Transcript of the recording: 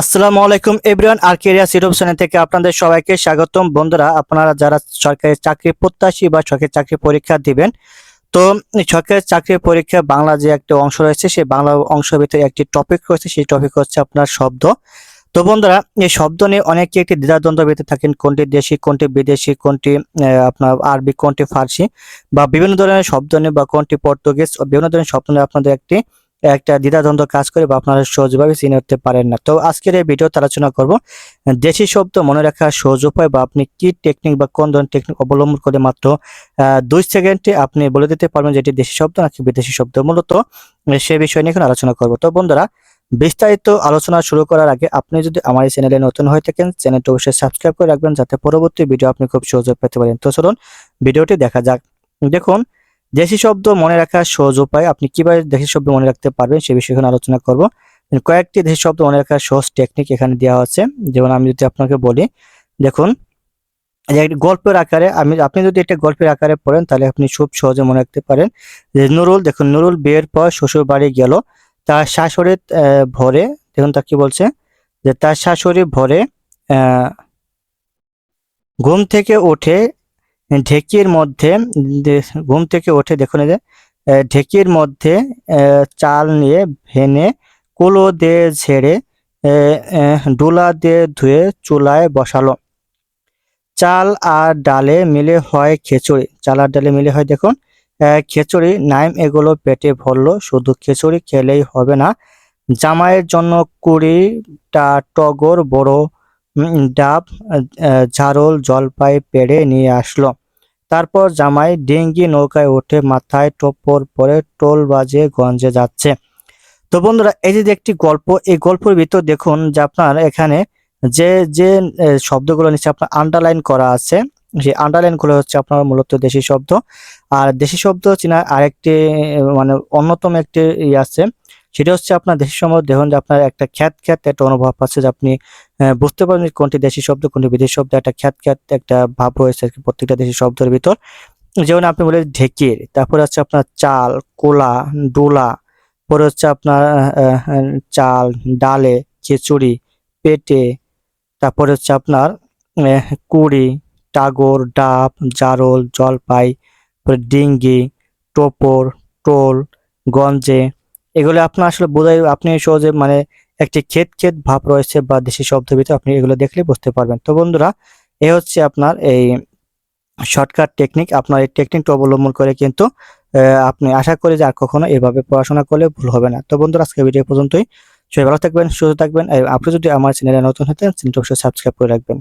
আসসালামু আলাইকুম এভরিওয়ান, আর কেরিয়াস ইউটিউব চ্যানেল থেকে আপনাদের সবাইকে স্বাগতম। বন্ধুরা, আপনারা যারা সরকারি চাকরি প্রত্যাশী বা সরকারি চাকরি পরীক্ষা দিবেন, তো সরকারি চাকরির পরীক্ষা বাংলা যে একটা অংশ রয়েছে, সেই বাংলা অংশের ভিতরে একটি টপিক রয়েছে। সেই টপিক হচ্ছে আপনার শব্দ। তো বন্ধুরা, এই শব্দ নিয়ে অনেকে একটি দ্বিধাদ্বন্দ্ব ভিতরে থাকেন, কোনটি দেশি, কোনটি বিদেশি, কোনটি আপনার আরবি, কোনটি ফার্সি, বা বিভিন্ন ধরনের শব্দ নিয়ে বা কোনটি পর্তুগিজ বিভিন্ন ধরনের শব্দ নিয়ে আপনাদের একটি একটা দ্বিধাদ্বন্দ্ব কাজ করে বা আপনারা সহজভাবে চিনে উঠতে পারেন না। তো আজকের এই ভিডিওতে আলোচনা করব, দেশি শব্দ মনে রাখার সহজ উপায় বা আপনি কি টেকনিক বা কোন ধরনের টেকনিক অবলম্বন করে মাত্র দুই সেকেন্ডে আপনি বলে দিতে পারবেন যে এটি দেশি শব্দ নাকি বিদেশি শব্দ। মূলত সে বিষয় নিয়ে এখন আলোচনা করব। তো বন্ধুরা, বিস্তারিত আলোচনা শুরু করার আগে আপনি যদি আমার এই চ্যানেলে নতুন হয়ে থাকেন, চ্যানেলটি অবশ্যই সাবস্ক্রাইব করে রাখবেন যাতে পরবর্তী ভিডিও আপনি খুব সহজে পেতে পারেন। তো চলুন, ভিডিওটি দেখা যাক। দেখুন দেশি শব্দ মনে রাখার সহজ উপায়, আপনি কীভাবে দেশি শব্দ মনে রাখতে পারবেন সে বিষয়ে এখানে আলোচনা করব। কয়েকটি দেশি শব্দ মনে রাখার সহজ টেকনিক এখানে দেওয়া আছে। যেমন আমি যদি আপনাকে বলি, দেখুন গল্পের আকারে আমি, আপনি যদি একটা গল্পের আকারে পড়েন, তাহলে আপনি খুব সহজে মনে রাখতে পারেন যে নুরুল, দেখুন, নুরুল বিয়ের পর শ্বশুর বাড়ি গেল। তার শাশুড়ি ভরে, দেখুন তা কি বলছে, যে তার শাশুড়ি ভরে ঘুম থেকে উঠে ঢেকির মধ্যে ঘুম থেকে ওঠে দেখুন যে ঢেকির মধ্যে চাল নিয়ে ভেনে কুলো দিয়ে ঝেড়ে ডোলা দিয়ে ধুয়ে চুলায় বসালো। চাল আর ডালে মিলে হয় খিচুড়ি। চাল আর ডালে মিলে হয় দেখুন খিচুড়ি। নাইম এগুলো পেটে ভরলো, শুধু খিচুড়ি খেলেই হবে না। জামাইয়ের জন্য কুড়িটা টগর বড় ডাব ঝাড়ল জলপাই পেড়ে নিয়ে আসলো। তারপর জামাই ডিঙ্গি নৌকায় উঠে মাথায় টোপর পরে টোল বাজে গঞ্জে যাচ্ছে। তো বন্ধুরা, এই যে একটি গল্প, এই গল্পের ভিতর দেখুন যে আপনার এখানে যে যে শব্দগুলো নিচে আপনার আন্ডারলাইন করা আছে সেই আন্ডারলাইনগুলো হচ্ছে আপনার মূলত দেশি শব্দ। আর দেশি শব্দ চেনা আরেকটি মানে অন্যতম একটি ই আছে সেটা হচ্ছে আপনার দেশি শব্দ দেখুন যে আপনার একটা খ্যাত খ্যাত একটা অনুভব আছে যে আপনি বুঝতে পারবেন যে কোনটি দেশি শব্দ, কোনটি বিদেশি শব্দ, একটা খ্যাত খ্যাত একটা ভাব রয়েছে আর প্রত্যেকটা দেশি শব্দের ভিতর। যেমন আপনি বলে ঢেকির, তারপরে হচ্ছে আপনার চাল, কোলা, ডোলা, পরে হচ্ছে আপনার চাল, ডালে, খিচুড়ি, পেটে, তারপরে হচ্ছে আপনার কুড়ি, টাগর, ডাব, জারল, জলপাই ডিঙ্গি, টোপর, টোল, গঞ্জে এগুলো আপনার আসলে বোঝাই, আপনি সহজে মানে একটি ক্ষেত ক্ষেত ভাব রয়েছে বা দেশি শব্দের ভিতরে আপনি এগুলো দেখলে বুঝতে পারবেন। তো বন্ধুরা, এ হচ্ছে আপনার এই শর্টকাট টেকনিক আপনার এই টেকনিকটা অবলম্বন করে কিন্তু আপনি আশা করি যে আর কখনো এভাবে পড়াশোনা করলে ভুল হবে না। তো বন্ধুরা আজকে ভিডিও পর্যন্তই। সবাই ভালো থাকবেন, সুস্থ থাকবেন। আপনি যদি আমার চ্যানেলে নতুন হতেন চ্যানেলটা অবশ্যই সাবস্ক্রাইব করে রাখবেন।